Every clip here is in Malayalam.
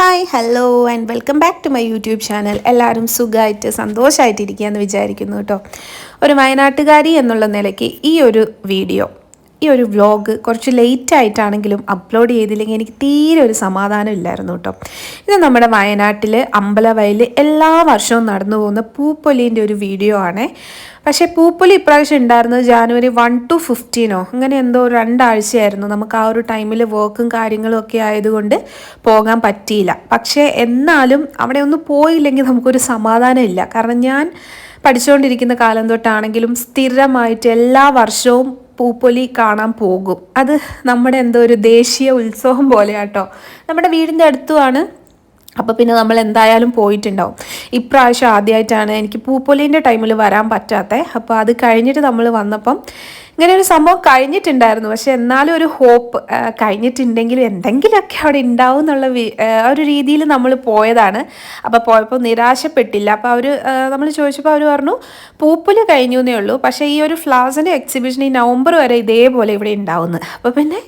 Hi hello and welcome back to my YouTube channel എല്ലാവരും സുഖമായിട്ട് സന്തോഷമായിട്ടിരിക്കുകയെന്ന് വിചാരിക്കുന്നു കേട്ടോ. ഒരു വയനാട്ടുകാരി എന്നുള്ള നിലയ്ക്ക് ഈ ഒരു വീഡിയോ. ഈ ഒരു വ്ലോഗ് കുറച്ച് ലേറ്റ് ആയിട്ടാണെങ്കിലും അപ്ലോഡ് ചെയ്തില്ലെങ്കിൽ എനിക്ക് തീരെ ഒരു സമാധാനം ഇല്ലായിരുന്നു കേട്ടോ. ഇത് നമ്മുടെ വയനാട്ടിൽ അമ്പലവയൽ എല്ലാ വർഷവും നടന്നു പോകുന്ന പൂപ്പൊലീന്റെ ഒരു വീഡിയോ ആണ്. പക്ഷേ പൂപ്പൊലി ഇപ്രാവശ്യം ഉണ്ടായിരുന്നത് ജാനുവരി വൺ ടു ഫിഫ്റ്റീനോ അങ്ങനെ എന്തോ രണ്ടാഴ്ചയായിരുന്നു. നമുക്ക് ആ ഒരു ടൈമിൽ വർക്കും കാര്യങ്ങളും ഒക്കെ ആയതുകൊണ്ട് പോകാൻ പറ്റിയില്ല. പക്ഷേ എന്നാലും അവിടെ ഒന്ന് പോയില്ലെങ്കിൽ നമുക്കൊരു സമാധാനം ഇല്ല. കാരണം ഞാൻ പഠിച്ചുകൊണ്ടിരിക്കുന്ന കാലം തൊട്ടാണെങ്കിലും സ്ഥിരമായിട്ട് എല്ലാ വർഷവും പൂപ്പൊലി കാണാൻ പോകും. അത് നമ്മുടെ എന്തോ ഒരു ദേശീയ ഉത്സവം പോലെയാട്ടോ. നമ്മുടെ വീടിന്റെ അടുത്തുമാണ്. അപ്പോൾ പിന്നെ നമ്മൾ എന്തായാലും പോയിട്ടുണ്ടാവും. ഇപ്രാവശ്യം ആദ്യമായിട്ടാണ് എനിക്ക് പൂപ്പൊലീന്റെ ടൈമിൽ വരാൻ പറ്റാത്തത് അപ്പോൾ അത് കഴിഞ്ഞിട്ട് നമ്മൾ വന്നപ്പം ഇങ്ങനെ ഒരു സംഭവം കഴിഞ്ഞിട്ടുണ്ടായിരുന്നു. പക്ഷെ എന്നാലും ഒരു ഹോപ്പ് കഴിഞ്ഞിട്ടുണ്ടെങ്കിലും എന്തെങ്കിലുമൊക്കെ അവിടെ ഉണ്ടാവും എന്നുള്ള ഒരു രീതിയിൽ നമ്മൾ പോയതാണ്. അപ്പോൾ പോയപ്പോൾ നിരാശപ്പെട്ടില്ല. അപ്പോൾ അവർ നമ്മൾ ചോദിച്ചപ്പോൾ അവർ പറഞ്ഞു പൂപ്പൽ കഴിഞ്ഞു എന്നേ ഉള്ളൂ. പക്ഷേ ഈ ഒരു ഫ്ലവേഴ്സിന്റെ എക്സിബിഷൻ ഈ നവംബർ വരെ ഇതേപോലെ ഇവിടെ ഉണ്ടാവുന്നത് അപ്പോൾ പിന്നെ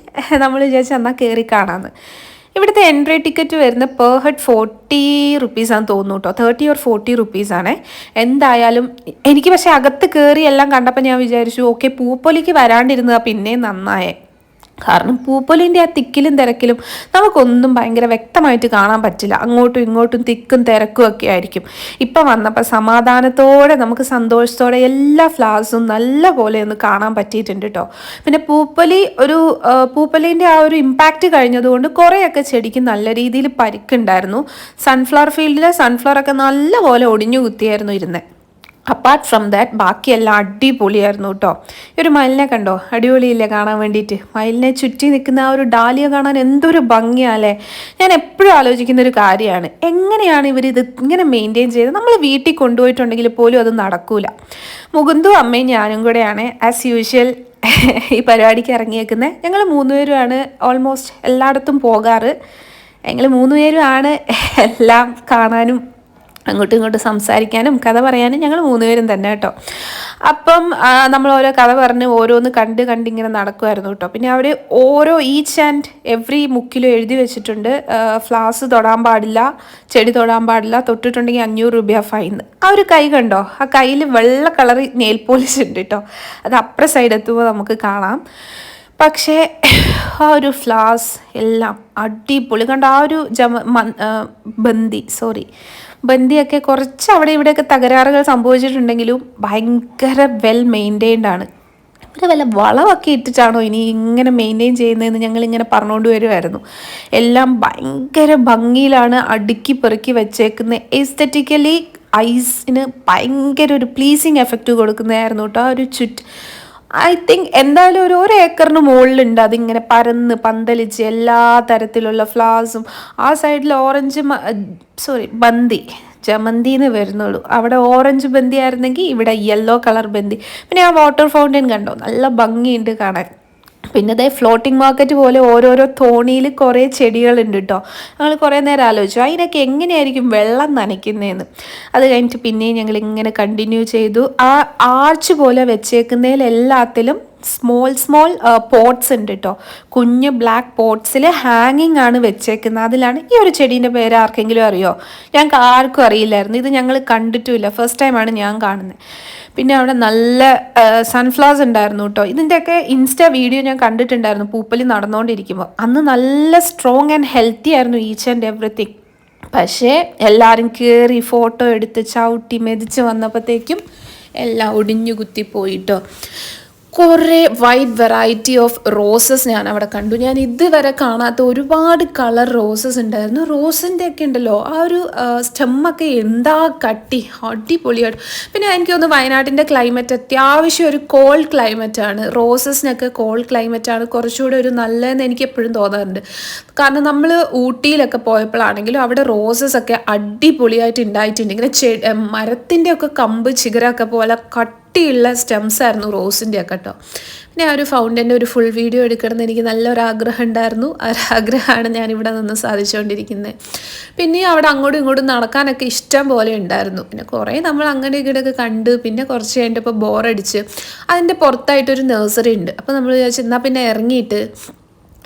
നമ്മൾ വിചാരിച്ചു എന്നാൽ കയറി കാണാമെന്ന്. ഇവിടുത്തെ എൻട്രി ടിക്കറ്റ് വരുന്ന പെർ ഹെഡ് ഫോർട്ടി റുപ്പീസാന്ന് തോന്നുന്നു കേട്ടോ തേർട്ടി ഓർ ഫോർട്ടി റുപ്പീസാണ് എന്തായാലും എനിക്ക് പക്ഷേ അകത്ത് കയറി എല്ലാം കണ്ടപ്പോൾ ഞാൻ വിചാരിച്ചു ഓക്കെ പൂപ്പൊലിക്ക് വരാണ്ടിരുന്നതാണ് പിന്നെയും നന്നായേ. കാരണം പൂപ്പൊലിന്റെ ആ തിക്കിലും തിരക്കിലും നമുക്കൊന്നും ഭയങ്കര വ്യക്തമായിട്ട് കാണാൻ പറ്റില്ല. അങ്ങോട്ടും ഇങ്ങോട്ടും തിക്കും തിരക്കും ഒക്കെ ആയിരിക്കും. ഇപ്പം വന്നപ്പോൾ സമാധാനത്തോടെ നമുക്ക് സന്തോഷത്തോടെ എല്ലാ ഫ്ലവേഴ്സും നല്ല പോലെ ഒന്ന് കാണാൻ പറ്റിയിട്ടുണ്ട് കേട്ടോ പിന്നെ പൂപ്പൊലി ഒരു പൂപ്പൊലിന്റെ ആ ഒരു ഇമ്പാക്റ്റ് കഴിഞ്ഞതുകൊണ്ട് കുറേയൊക്കെ ചെടിക്ക് നല്ല രീതിയിൽ പരിക്കുണ്ടായിരുന്നു. സൺഫ്ലവർ ഫീൽഡിലെ സൺഫ്ലവർ ഒക്കെ നല്ല പോലെ ഒടിഞ്ഞു കുത്തിയായിരുന്നു ഇരുന്നത് അപ്പാർട്ട് ഫ്രം ദാറ്റ് ബാക്കിയെല്ലാം അടിപൊളിയായിരുന്നു കേട്ടോ. ഈ ഒരു മയിലിനെ കണ്ടോ? അടിപൊളിയില്ലേ കാണാൻ വേണ്ടിയിട്ട്? മയിലിനെ ചുറ്റി നിൽക്കുന്ന ആ ഒരു ഡാലിയ കാണാൻ എന്തൊരു ഭംഗിയാലേ ഞാൻ എപ്പോഴും ആലോചിക്കുന്ന ഒരു കാര്യമാണ്. എങ്ങനെയാണ് ഇവർ ഇത് ഇങ്ങനെ മെയിന്റെയിൻ ചെയ്ത് നമ്മൾ വീട്ടിൽ കൊണ്ടുപോയിട്ടുണ്ടെങ്കിൽ പോലും അത് നടക്കൂല. മുകുന്ദും അമ്മയും ഞാനും കൂടെയാണ് ആസ് യൂഷ്വൽ ഈ പരിപാടിക്ക് ഇറങ്ങിയേക്കുന്നത് ഞങ്ങൾ മൂന്നുപേരുമാണ് ഓൾമോസ്റ്റ് എല്ലായിടത്തും പോകാറ്. ഞങ്ങൾ മൂന്നുപേരുമാണ് എല്ലാം കാണാനും അങ്ങോട്ടും ഇങ്ങോട്ടും സംസാരിക്കാനും കഥ പറയാനും ഞങ്ങൾ മൂന്നുപേരും തന്നെ കേട്ടോ. അപ്പം നമ്മൾ ഓരോ കഥ പറഞ്ഞ് ഓരോന്ന് കണ്ട് കണ്ടിങ്ങനെ നടക്കുമായിരുന്നു കേട്ടോ. പിന്നെ അവർ ഓരോ ഈച്ച് ആൻഡ് എവറി മുക്കിലും എഴുതി വെച്ചിട്ടുണ്ട്. ഫ്ലാസ് തൊടാൻ പാടില്ല ചെടി തൊടാൻ പാടില്ല തൊട്ടിട്ടുണ്ടെങ്കിൽ അഞ്ഞൂറ് രൂപ ഫൈൻ ആ ഒരു കൈ കണ്ടോ? ആ കയ്യിൽ വെള്ള കളർ നെയിൽ പോളിഷ് ഉണ്ട് കേട്ടോ. അത് അപ്പുറ സൈഡ് എത്തുമ്പോൾ നമുക്ക് കാണാം. പക്ഷേ ആ ഒരു ഫ്ലാസ് എല്ലാം അടിപൊളി. കണ്ട? ആ ഒരു ജമ ബന്ദി സോറി ബന്ദിയൊക്കെ കുറച്ച് അവിടെ ഇവിടെയൊക്കെ തകരാറുകൾ സംഭവിച്ചിട്ടുണ്ടെങ്കിലും ഭയങ്കര വെൽ മെയിന്റെയിൻഡ് ആണ്. ഇവർ വല്ല വളമൊക്കെ ഇട്ടിട്ടാണോ ഇനി ഇങ്ങനെ മെയിന്റെയിൻ ചെയ്യുന്നതെന്ന് ഞങ്ങൾ ഇങ്ങനെ പറഞ്ഞുകൊണ്ട് വരുമായിരുന്നു എല്ലാം ഭയങ്കര ഭംഗിയിലാണ് അടുക്കി പെറുക്കി വെച്ചേക്കുന്ന. എസ്തറ്റിക്കലി ഐസിന് ഭയങ്കര ഒരു പ്ലീസിങ് എഫക്റ്റ് കൊടുക്കുന്നതായിരുന്നു കേട്ടോ ആ ഒരു ചുറ്റ് ഐ തിങ്ക് എന്തായാലും ഒരു ഒരു ഏക്കറിന് മുകളിലുണ്ട്. അതിങ്ങനെ പരന്ന് പന്തലിച്ച് എല്ലാ തരത്തിലുള്ള ഫ്ലവേഴ്സും ആ സൈഡിൽ ഓറഞ്ച് സോറി ബന്തി. ജമന്തി എന്ന് വരുന്നുള്ളൂ. അവിടെ ഓറഞ്ച് ബന്തി ആയിരുന്നെങ്കിൽ ഇവിടെ യെല്ലോ കളർ ബന്തി. പിന്നെ ആ വാട്ടർ ഫൗണ്ടൈൻ കണ്ടോ? നല്ല ഭംഗിയുണ്ട് കാണാൻ. പിന്നെ ഇതേ ഫ്ലോട്ടിംഗ് മാർക്കറ്റ് പോലെ ഓരോരോ തോണിയിൽ കുറേ ചെടികളുണ്ട് കേട്ടോ ഞങ്ങൾ കുറേ നേരം ആലോചിച്ചു. അതിനൊക്കെ എങ്ങനെയായിരിക്കും വെള്ളം നനയ്ക്കുന്നതെന്ന് അത് കഴിഞ്ഞിട്ട് പിന്നെയും ഞങ്ങൾ ഇങ്ങനെ കണ്ടിന്യൂ ചെയ്തു. ആ ആർച്ച് പോലെ വെച്ചേക്കുന്നതിൽ എല്ലാത്തിലും സ്മോൾ സ്മോൾ പോട്ട്സ് ഉണ്ട് കേട്ടോ കുഞ്ഞ് ബ്ലാക്ക് പോട്ട്സിൽ ഹാങ്ങിങ് ആണ് വെച്ചേക്കുന്നത്. അതിലാണ് ഈ ഒരു ചെടീന്റെ പേര് ആർക്കെങ്കിലും അറിയോ? ഞങ്ങൾക്ക് ആർക്കും അറിയില്ലായിരുന്നു. ഇത് ഞങ്ങൾ കണ്ടിട്ടുമില്ല. ഫസ്റ്റ് ടൈമാണ് ഞാൻ കാണുന്നത്. പിന്നെ അവിടെ നല്ല സൺഫ്ലവേഴ്സ് ഉണ്ടായിരുന്നു കേട്ടോ ഇതിന്റെയൊക്കെ ഇൻസ്റ്റ വീഡിയോ ഞാൻ കണ്ടിട്ടുണ്ടായിരുന്നു. പൂപ്പലി നടന്നുകൊണ്ടിരിക്കുമ്പോൾ അന്ന് നല്ല സ്ട്രോങ് ആൻഡ് ഹെൽത്തി ആയിരുന്നു ഈച്ച് ആൻഡ് എവറിത്തിങ് പക്ഷേ എല്ലാവരും കയറി ഫോട്ടോ എടുത്ത് ചവിട്ടി മെതിച്ച് വന്നപ്പോഴത്തേക്കും എല്ലാം ഒടിഞ്ഞു കുത്തി പോയിട്ടോ കുറേ വൈഡ് വെറൈറ്റി ഓഫ് റോസസ് ഞാൻ അവിടെ കണ്ടു. ഞാൻ ഇതുവരെ കാണാത്ത ഒരുപാട് കളർ റോസസ് ഉണ്ടായിരുന്നു. റോസിന്റെ ഒക്കെ ഉണ്ടല്ലോ ആ ഒരു സ്റ്റെമ്മൊക്കെ എന്താ കട്ടി അടിപൊളിയായിട്ട് പിന്നെ എനിക്ക് തോന്നുന്നു വയനാട്ടിന്റെ ക്ലൈമറ്റ് അത്യാവശ്യം ഒരു കോൾഡ് ക്ലൈമറ്റ് ആണ്. റോസസിനൊക്കെ കോൾഡ് ക്ലൈമറ്റ് ആണ് കുറച്ചുകൂടെ ഒരു നല്ലതെന്ന് എനിക്ക് എപ്പോഴും തോന്നാറുണ്ട്. കാരണം നമ്മൾ ഊട്ടിയിലൊക്കെ പോയപ്പോഴാണെങ്കിലും അവിടെ റോസസ് ഒക്കെ അടിപൊളിയായിട്ട് ഉണ്ടായിട്ടുണ്ട്. ഇങ്ങനെ ചെ മരത്തിന്റെ ഒക്കെ കമ്പ് ചിഗരൊക്കെ പോലെ കട്ട് കട്ടിയുള്ള സ്റ്റെംസ് ആയിരുന്നു റോസിന്റെ ഒക്കെ കേട്ടോ പിന്നെ ആ ഒരു ഫൗണ്ടന്റെ ഒരു ഫുൾ വീഡിയോ എടുക്കണമെന്ന് എനിക്ക് നല്ലൊരു ആഗ്രഹം ഉണ്ടായിരുന്നു. ആ ഒരു ആഗ്രഹമാണ് ഞാനിവിടെ നിന്ന് സാധിച്ചുകൊണ്ടിരിക്കുന്നത് പിന്നെ അവിടെ അങ്ങോട്ടും ഇങ്ങോട്ടും നടക്കാനൊക്കെ ഇഷ്ടം പോലെ ഉണ്ടായിരുന്നു. പിന്നെ കുറേ നമ്മൾ അങ്ങനെ ഇങ്ങോട്ടൊക്കെ കണ്ട് പിന്നെ കുറച്ച് കഴിഞ്ഞിട്ടപ്പോൾ ബോറടിച്ച് അതിന്റെ പുറത്തായിട്ടൊരു നഴ്സറി ഉണ്ട്. അപ്പോൾ നമ്മൾ വിചാരിച്ചു എന്നാൽ പിന്നെ ഇറങ്ങിയിട്ട്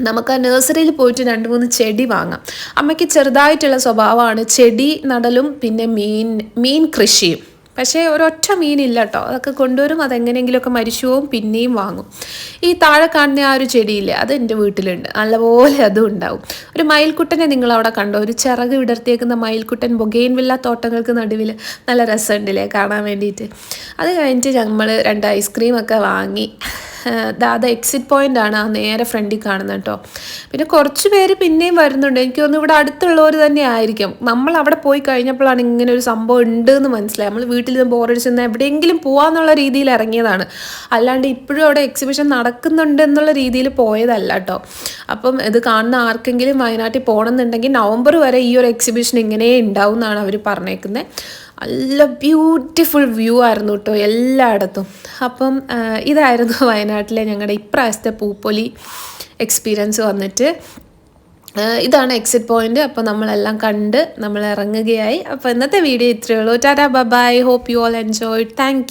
നമുക്ക് ആ നഴ്സറിയിൽ പോയിട്ട് രണ്ട് മൂന്ന് ചെടി വാങ്ങാം. അമ്മയ്ക്ക് ചെറുതായിട്ടുള്ള സ്വഭാവമാണ് ചെടി നടലും പിന്നെ മീൻ മീൻ കൃഷിയും. പക്ഷേ ഒരൊറ്റ മീനില്ല കേട്ടോ അതൊക്കെ കൊണ്ടുവരും അതെങ്ങനെയെങ്കിലുമൊക്കെ മരിച്ചു പോവും പിന്നെയും വാങ്ങും. ഈ താഴെ കാണുന്ന ആ ഒരു ചെടിയില്ലേ അത് എന്റെ വീട്ടിലുണ്ട്. നല്ലപോലെ അതും ഉണ്ടാവും. ഒരു മയിൽക്കുട്ടനെ നിങ്ങൾ അവിടെ കണ്ടോ? ഒരു ചിറക് വിടർത്തിയേക്കുന്ന മയിൽക്കുട്ടൻ ബൊഗെയിൻവില്ല തോട്ടങ്ങൾക്ക് നടുവിൽ നല്ല രസമുണ്ടല്ലേ കാണാൻ വേണ്ടിയിട്ട്. അത് കഴിഞ്ഞിട്ട് നമ്മൾ രണ്ട് ഐസ്ക്രീമൊക്കെ വാങ്ങി. ദാദ എക്സിറ്റ് പോയിന്റ് ആണ് ആ നേരെ ഫ്രണ്ടിൽ കാണുന്നത് കേട്ടോ പിന്നെ കുറച്ച് പേര് പിന്നെയും വരുന്നുണ്ട്. എനിക്ക് തോന്നുന്നു ഇവിടെ അടുത്തുള്ളവർ തന്നെ ആയിരിക്കും. നമ്മൾ അവിടെ പോയി കഴിഞ്ഞപ്പോഴാണ് ഇങ്ങനെ ഒരു സംഭവം ഉണ്ട് എന്ന് മനസ്സിലായി നമ്മൾ വീട്ടിൽ നിന്ന് ബോറടിച്ചെന്ന് എവിടെയെങ്കിലും പോവാന്നുള്ള രീതിയിൽ ഇറങ്ങിയതാണ്. അല്ലാണ്ട് ഇപ്പോഴും അവിടെ എക്സിബിഷൻ നടക്കുന്നുണ്ട് എന്നുള്ള രീതിയിൽ പോയതല്ല കേട്ടോ അപ്പം ഇത് കാണുന്ന ആർക്കെങ്കിലും വയനാട്ടിൽ പോകണമെന്നുണ്ടെങ്കിൽ നവംബർ വരെ ഈ ഒരു എക്സിബിഷൻ ഇങ്ങനെ ഉണ്ടാവും എന്നാണ് അവർ പറഞ്ഞേക്കുന്നത് നല്ല ബ്യൂട്ടിഫുൾ വ്യൂ ആയിരുന്നു കേട്ടോ എല്ലായിടത്തും. അപ്പം ഇതായിരുന്നു വയനാട്ടിലെ ഞങ്ങളുടെ ഇപ്രാവശ്യത്തെ പൂപ്പൊലി എക്സ്പീരിയൻസ് വന്നിട്ട്. ഇതാണ് എക്സിറ്റ് പോയിന്റ് അപ്പോൾ നമ്മളെല്ലാം കണ്ട് നമ്മൾ ഇറങ്ങുകയായി അപ്പോൾ ഇന്നത്തെ വീഡിയോ ഇത്രയേ ഉള്ളൂ. Tata bye hope you all enjoy thank